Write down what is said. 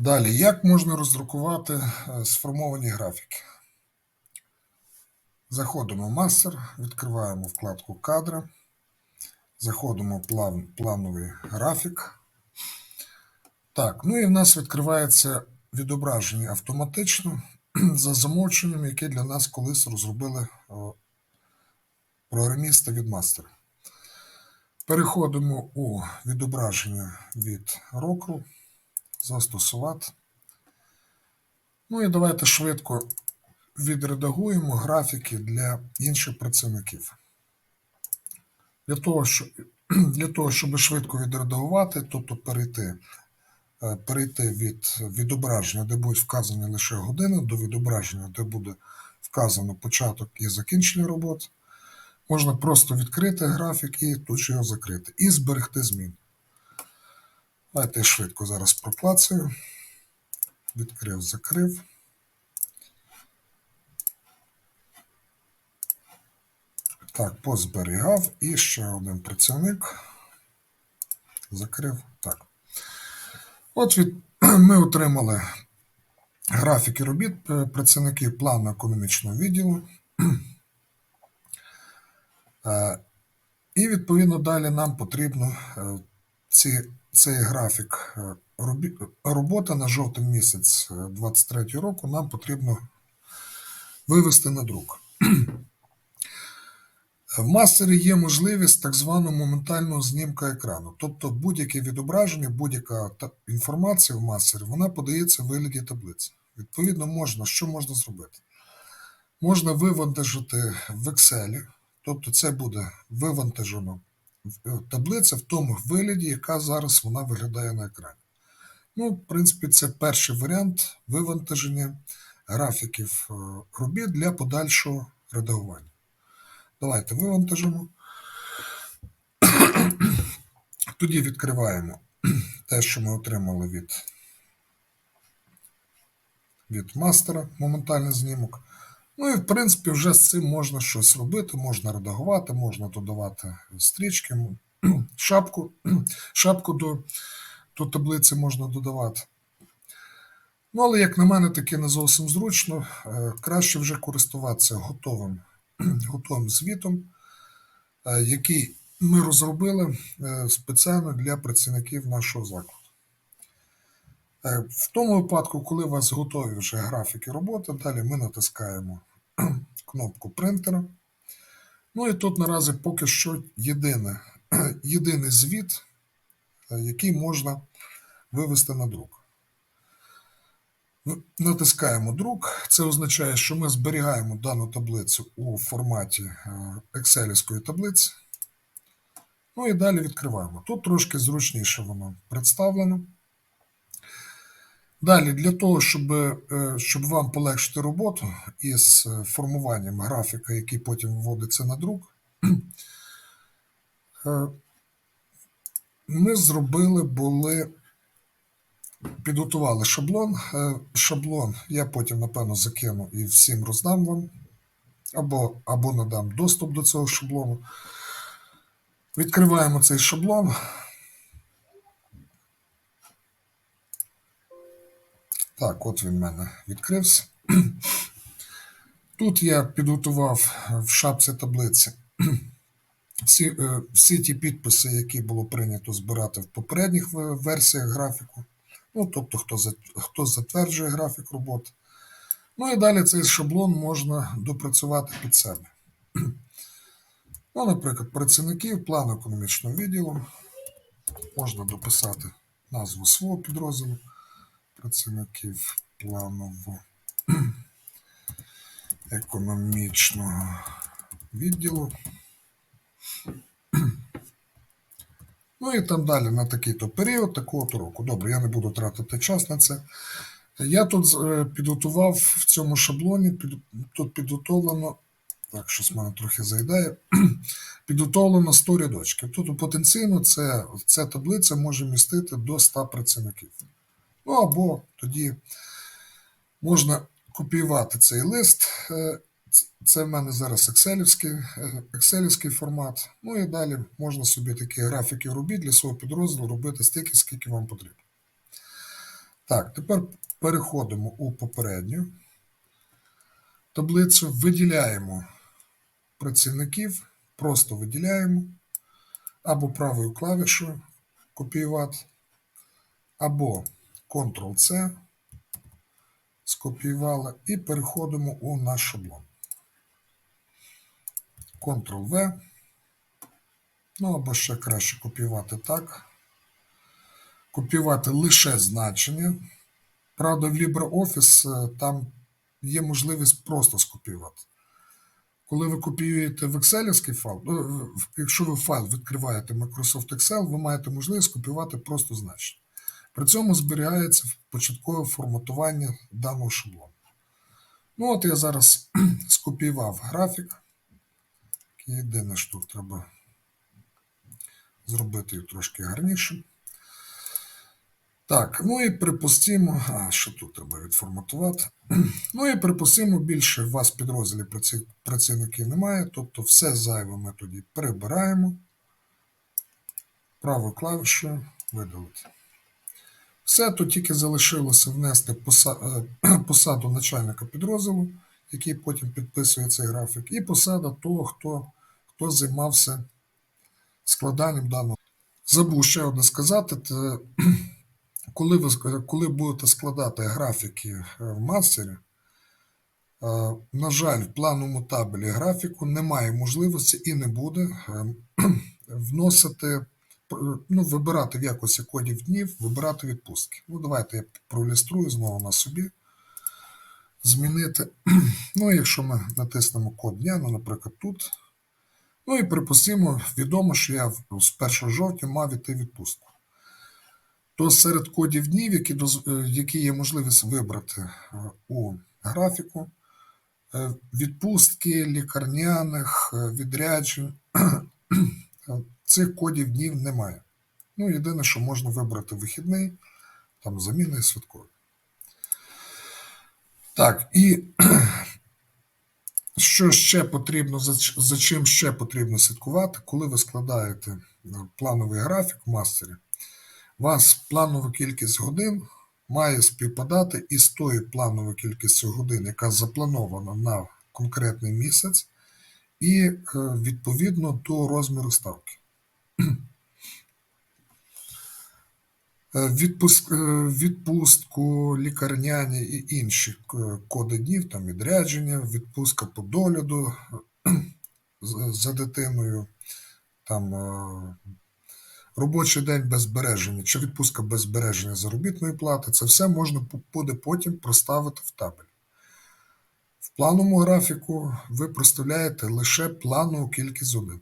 Далі, як можна роздрукувати е, сформовані графіки? Заходимо в мастер, відкриваємо вкладку кадри, заходимо в план, плановий графік. Так, ну і в нас відкривається відображення автоматично за замовченням, яке для нас колись розробили програмісти від мастера. Переходимо у відображення від року, застосувати. Ну і давайте швидко відредагуємо графіки для інших працівників. Для того, щоб, для того, щоб швидко відредагувати, тобто перейти, е, перейти від відображення, де будуть вказані лише години, до відображення, де буде вказано початок і закінчення роботи, можна просто відкрити графік і тут же його закрити. І зберегти зміни. Давайте швидко зараз проклацаю. Відкрив, закрив. Так, позберігав. І ще один працівник. Закрив. Так. От від, ми отримали графіки робіт е, працівників плану економічного відділу. Е, І відповідно далі нам потрібно е, ці, цей графік е, робі, роботи на жовтий місяць 23 року нам потрібно вивести на друк. В мастері є можливість так званого моментального знімка екрану. Тобто будь-яке відображення, будь-яка інформація в мастері, вона подається в вигляді таблиці. Відповідно, можна, що можна зробити? Можна вивантажити в Excel, тобто це буде вивантажено е, таблиця в тому вигляді, яка зараз вона виглядає на екрані. Ну, в принципі, це перший варіант вивантаження графіків е, робіт для подальшого редагування. Давайте вивантажимо. Тоді відкриваємо те, що ми отримали від, від мастера, моментальний знімок. Ну і в принципі вже з цим можна щось робити, можна редагувати, можна додавати стрічки, шапку, шапку до, до таблиці можна додавати. Ну, але, як на мене, таке не зовсім зручно. Е, Краще вже користуватися готовим, готовим звітом, е, який ми розробили е, спеціально для працівників нашого закладу. В тому випадку, коли у вас готові вже графіки роботи, далі ми натискаємо кнопку принтера. Ну і тут наразі поки що єдине, єдиний звіт, е, який можна вивести на друк. Натискаємо друк. Це означає, що ми зберігаємо дану таблицю у форматі е, Excel таблиці. Ну і далі відкриваємо. Тут трошки зручніше воно представлено. Далі, для того, щоб, е, щоб вам полегшити роботу із е, формуванням графіка, який потім вводиться на друк, е, ми зробили були підготували шаблон. Шаблон я потім, напевно, закину і всім роздам вам, або, або надам доступ до цього шаблону. Відкриваємо цей шаблон. Так, от він в мене відкрився. Тут я підготував в шапці таблиці всі, е, всі ті підписи, які було прийнято збирати в попередніх версіях графіку. Ну, тобто, хто, хто затверджує графік роботи. Ну і далі цей шаблон можна допрацювати під себе. Ну, наприклад, працівників плану економічного відділу. Можна дописати назву свого підрозділу. Працівників планово економічного відділу. Ну і там далі на такий-то період, такого-то року. Добре, я не буду тратити час на це. Я тут е, підготував в цьому шаблоні, тут підготовлено, так, щось в мене трохи заїдає, підготовлено 100 рядочків. Тут потенційно це, ця таблиця може містити до 100 працівників. Ну або тоді можна копіювати цей лист. е, Це в мене зараз е, екселівський формат. Ну і далі можна собі такі графіки робити для свого підрозділу, робити стільки, скільки вам потрібно. Так, тепер переходимо у попередню таблицю, виділяємо працівників, просто виділяємо або правою клавішою копіювати, або Ctrl-C, скопіювали і переходимо у наш шаблон. Ctrl-V, ну або ще краще копіювати так. Копіювати лише значення. Правда, в LibreOffice е, там є можливість просто скопіювати. Коли ви копіюєте в Excel файл, ну, якщо ви файл відкриваєте Microsoft Excel, ви маєте можливість копіювати просто значення. При цьому зберігається початкове форматування даного шаблону. Ну, от я зараз скопіював графік. Єдине, що треба зробити його трошки гарнішим. Так, ну і припустимо, а що тут треба відформатувати. Ну і припустимо, більше у вас підрозділі працівників немає, тобто все зайве ми тоді прибираємо. Правою клавішою видалити. Все, тут тільки залишилося внести е, посаду начальника підрозділу, який потім підписує цей графік, і посада того, хто, хто займався складанням даного. Забув ще одне сказати. Те, коли ви коли будете складати графіки е, в мастері, е, на жаль, в плановому табелі графіку немає можливості і не буде вносити, ну, вибирати в якості кодів днів, вибирати відпустки. Ну, давайте я проліструю знову на собі. Змінити. Ну, якщо ми натиснемо код дня, ну, наприклад, тут. Ну і припустимо, відомо, що я з 1 жовтня мав іти відпустку то серед кодів днів, які, е, які є можливість вибрати е, у графіку, е, відпустки лікарняних, відряджень, цих кодів днів немає. Ну, єдине, що можна вибрати вихідний, там заміни і святкові. Так, і що ще потрібно, за, чим ще потрібно слідкувати, коли ви складаєте е, плановий графік в мастері, у вас планова кількість годин має співпадати із тою плановою кількістю годин, яка запланована на конкретний місяць, і е, відповідно до розміру ставки. Е, Відпуск, е, відпустку, лікарняні і інші коди днів, там відрядження, відпустка по догляду за дитиною, там робочий день без збереження чи відпустка без збереження заробітної плати, це все можна буде потім проставити в табель. В плановому графіку ви проставляєте лише планову кількість годин.